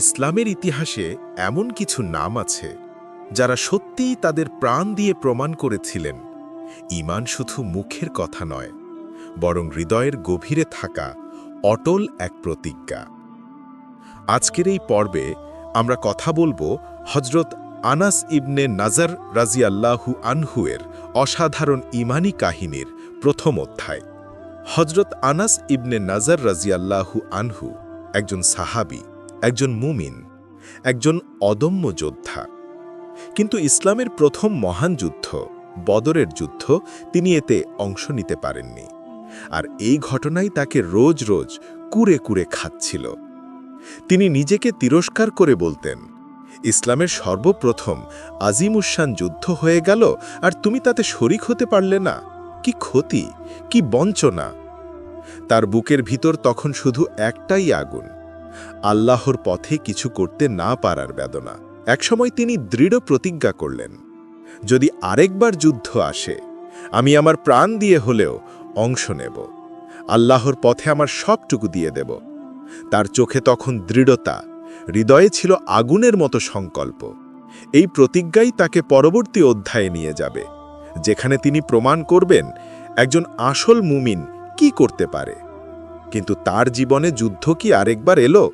ইসলামের ইতিহাসে এমন কিছু নাম আছে, যারা সত্যিই তাদের প্রাণ দিয়ে প্রমাণ করেছিলেন। ইমান শুধু মুখের কথা নয়, বরং হৃদয়ের গভীরে থাকা অটল এক প্রতিজ্ঞা। আজকের এই পর্বে আমরা কথা বলব হজরত আনাস ইবনে নাজার রাজিয়াল্লাহু আনহুয়ের অসাধারণ ইমানি কাহিনীর প্রথম অধ্যায়। হজরত আনাস ইবনে নাজার রাজিয়াল্লাহু আনহু একজন সাহাবি। একজন মুমিন, একজন অদম্য যোদ্ধা। কিন্তু ইসলামের প্রথম মহান যুদ্ধ, বদরের যুদ্ধ, তিনি এতে অংশ নিতে পারেননি। আর এই ঘটনাই তাকে রোজ রোজ কুরে কুরে খাচ্ছিল। তিনি নিজেকে তিরস্কার করে বলতেন, ইসলামের সর্বপ্রথম আজিমুসান যুদ্ধ হয়ে গেল, আর তুমি তাতে শরিক হতে পারলে না। কি ক্ষতি, কি বঞ্চনা। তার বুকের ভিতর তখন শুধু একটাই আগুন। আল্লাহর পথে কিছু করতে না পারার বেদনা। একসময় তিনি দৃঢ় প্রতিজ্ঞা করলেন, যদি আরেকবার যুদ্ধ আসে, আমি আমার প্রাণ দিয়ে হলেও অংশ নেব। আল্লাহর পথে আমার সবটুকু দিয়ে দেব। তার চোখে তখন দৃঢ়তা, হৃদয়ে ছিল আগুনের মতো সংকল্প। এই প্রতিজ্ঞাই তাকে পরবর্তী অধ্যায়ে নিয়ে যাবে, যেখানে তিনি প্রমাণ করবেন, একজন আসল মুমিন কি করতে পারে। কিন্তু তার জীবনে যুদ্ধ কি আরেকবার এলো?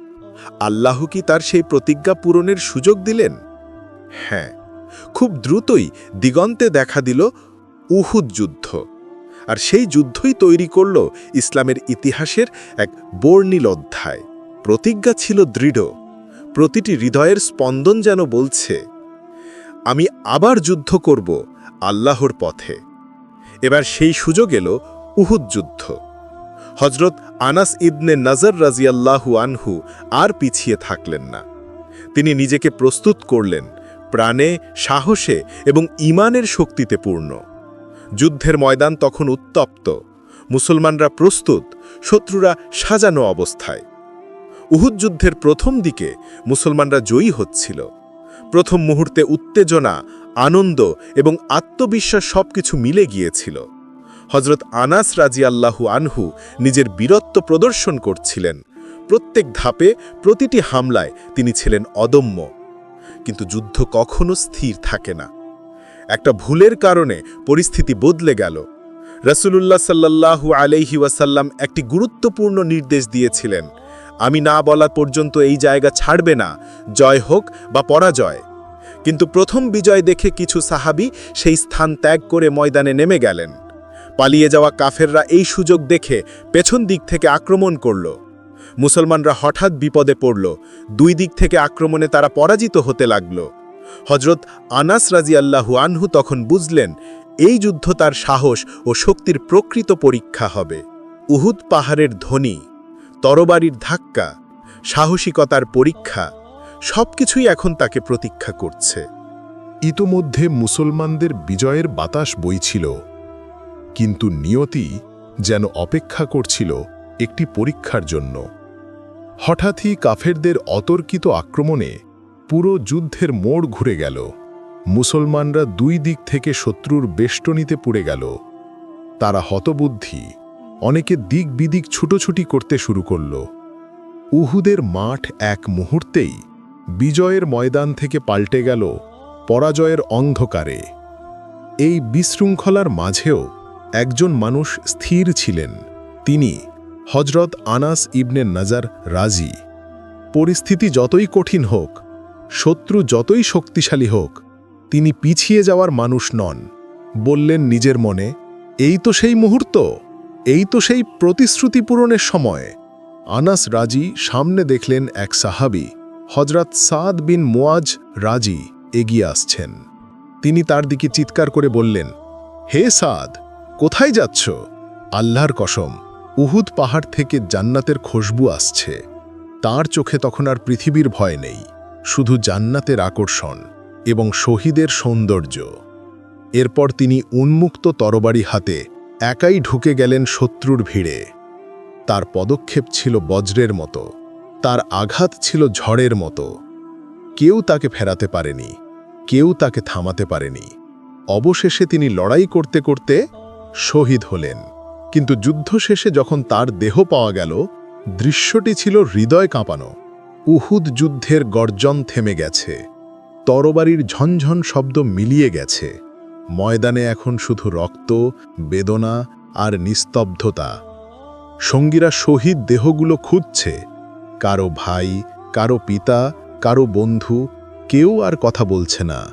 আল্লাহ কি তার সেই প্রতিজ্ঞা পূরণের সুযোগ দিলেন? হ্যাঁ খুব দ্রুতই দিগন্তে দেখা দিল উহুদ যুদ্ধ। আর সেই যুদ্ধই তৈরি করল ইসলামের ইতিহাসের এক বর্ণিল অধ্যায়। প্রতিজ্ঞা ছিল দৃঢ়। প্রতিটি হৃদয়ের স্পন্দন যেন বলছে, আমি আবার যুদ্ধ করব আল্লাহর পথে। এবার সেই সুযোগ এলো উহুদ যুদ্ধ। হজরত আনাস ইবনে নজর রাজিয়াল্লাহু আনহু আর পিছিয়ে থাকলেন না। তিনি নিজেকে প্রস্তুত করলেন, প্রাণে, সাহসে এবং ইমানের শক্তিতে পূর্ণ। যুদ্ধের ময়দান তখন উত্তপ্ত, মুসলমানরা প্রস্তুত, শত্রুরা সাজানো অবস্থায়। উহুদ যুদ্ধের প্রথম দিকে মুসলমানরা জয়ী হচ্ছিল। প্রথম মুহূর্তে উত্তেজনা, আনন্দ এবং আত্মবিশ্বাস সবকিছু মিলে গিয়েছিল। হজরত আনাস রাজি আল্লাহু আনহু নিজের বীরত্ব প্রদর্শন করছিলেন। প্রত্যেক ধাপে প্রতিটি হামলায় তিনি ছিলেন অদম্য। কিন্তু যুদ্ধ কখনো স্থির থাকে না। একটা ভুলের কারণে পরিস্থিতি বদলে গেল। রসুলুল্লাহ সাল্লাল্লাহু আলাইহি ওয়াসাল্লাম একটি গুরুত্বপূর্ণ নির্দেশ দিয়েছিলেন, আমি না বলা পর্যন্ত এই জায়গা ছাড়বে না, জয় হোক বা পরাজয়। কিন্তু প্রথম বিজয় দেখে কিছু সাহাবি সেই স্থান ত্যাগ করে ময়দানে নেমে গেলেন। পালিয়ে যাওয়া কাফেররা এই সুযোগ দেখে পেছন দিক থেকে আক্রমণ করল। মুসলমানরা হঠাৎ বিপদে পড়ল। দুই দিক থেকে আক্রমণে তারা পরাজিত হতে লাগল। হজরত আনাস রাজি আল্লাহু আনহু তখন বুঝলেন, এই যুদ্ধ তার সাহস ও শক্তির প্রকৃত পরীক্ষা হবে। উহুদ পাহাড়ের ধ্বনি, তরবারির ধাক্কা, সাহসিকতার পরীক্ষা, সবকিছুই এখন তাকে প্রতীক্ষা করছে। ইতোমধ্যে মুসলমানদের বিজয়ের বাতাস বইছিল। কিন্তু নিয়তি যেন অপেক্ষা করছিল একটি পরীক্ষার জন্য। হঠাৎই কাফেরদের অতর্কিত আক্রমণে পুরো যুদ্ধের মোড় ঘুরে গেল। মুসলমানরা দুই দিক থেকে শত্রুর বেষ্টনীতে পুড়ে গেল। তারা হতবুদ্ধি, অনেকে দিক বিদিক ছুটোছুটি করতে শুরু করল। উহুদের মাঠ এক মুহূর্তেই বিজয়ের ময়দান থেকে পাল্টে গেল পরাজয়ের অন্ধকারে। এই বিশৃঙ্খলার মাঝেও একজন মানুষ স্থির ছিলেন। তিনি হজরত আনাস ইবনে নাজার রাজি। পরিস্থিতি যতই কঠিন হোক, শত্রু যতই শক্তিশালী হোক, তিনি পিছিয়ে যাওয়ার মানুষ নন। বললেন নিজের মনে, এই তো সেই মুহূর্ত, এই তো সেই প্রতিশ্রুতি পূরণের সময়। আনাস রাজি সামনে দেখলেন এক সাহাবি হজরত সাদ বিন মোয়াজ রাজি এগিয়ে আসছেন। তিনি তার দিকে চিৎকার করে বললেন, হে সাদ কোথায় যাচ্ছ? আল্লাহর কসম, উহুদ পাহাড় থেকে জান্নাতের খুশবু আসছে। তার চোখে তখন আর পৃথিবীর ভয় নেই, শুধু জান্নাতের আকর্ষণ এবং শহীদের সৌন্দর্য। এরপর তিনি উন্মুক্ত তরবারি হাতে একাই ঢুকে গেলেন শত্রুর ভিড়ে। তার পদক্ষেপ ছিল বজ্রের মতো, তার আঘাত ছিল ঝড়ের মতো। কেউ তাকে ফেরাতে পারেনি, কেউ তাকে থামাতে পারেনি। অবশেষে তিনি লড়াই করতে করতে শহীদ হলেন। কিন্তু যুদ্ধ শেষে যখন তার দেহ পাওয়া গেল, দৃশ্যটি ছিল হৃদয় কাঁপানো। উহুদ যুদ্ধের গর্জন থেমে গেছে। তরবারির ঝনঝন শব্দ মিলিয়ে গেছে। ময়দানে এখন শুধু রক্ত, বেদনা আর নিস্তব্ধতা। সঙ্গীরা শহীদ দেহগুলো খুঁজছে। কারও ভাই, কারও পিতা, কারও বন্ধু, কেউ আর কথা বলছে না।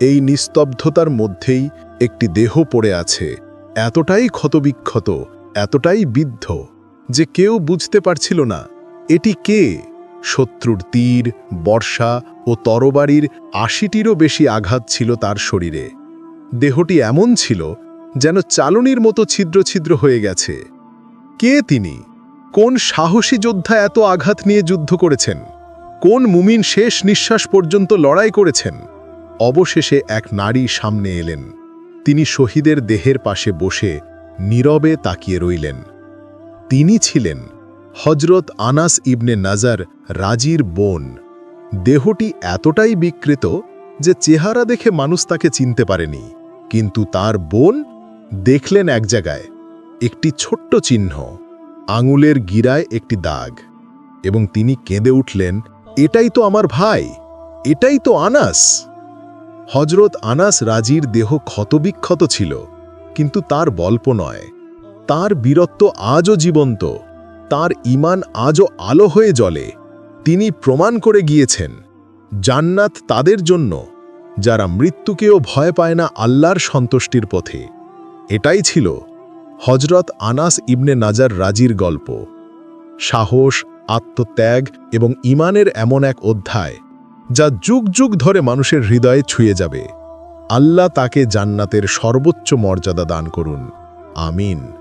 এই নিস্তব্ধতার মধ্যেই একটি দেহ পড়ে আছে। এতটাই ক্ষতবিক্ষত, এতটাই বিদ্ধ যে কেউ বুঝতে পারছিল না, এটি কে? শত্রুর তীর, বর্ষা ও তরবারির আশিটিরও বেশি আঘাত ছিল তার শরীরে। দেহটি এমন ছিল যেন চালনির মতো ছিদ্র ছিদ্র হয়ে গেছে। কে তিনি? কোন সাহসী যোদ্ধা এত আঘাত নিয়ে যুদ্ধ করেছেন? কোন মুমিন শেষ নিঃশ্বাস পর্যন্ত লড়াই করেছেন? অবশেষে এক নারী সামনে এলেন। তিনি শহীদের দেহের পাশে বসে নীরবে তাকিয়ে রইলেন। তিনি ছিলেন হজরত আনাস ইবনে নাজার রাজির বোন। দেহটি এতটাই বিকৃত যে চেহারা দেখে মানুষ তাকে চিনতে পারেনি। কিন্তু তার বোন দেখলেন এক জায়গায়, একটি ছোট্ট চিহ্ন, আঙুলের গিরায় একটি দাগ। এবং তিনি কেঁদে উঠলেন, এটাই তো আমার ভাই, এটাই তো আনাস! হজরত আনাস রাজির দেহ ক্ষতবিক্ষত ছিল, কিন্তু তার গল্প নয়। তার বীরত্ব আজও জীবন্ত, তার ইমান আজও আলো হয়ে জ্বলে। তিনি প্রমাণ করে গিয়েছেন, জান্নাত তাদের জন্য, যারা মৃত্যুকেও ভয় পায় না আল্লাহর সন্তুষ্টির পথে। এটাই ছিল হজরত আনাস ইবনে নাজার রাজির গল্প। সাহস, আত্মত্যাগ এবং ইমানের এমন এক অধ্যায়। যা যুগ যুগ ধরে মানুষের হৃদয়ে ছুঁয়ে যাবে। আল্লাহ তাকে জান্নাতের সর্বোচ্চ মর্যাদা দান করুন। আমিন।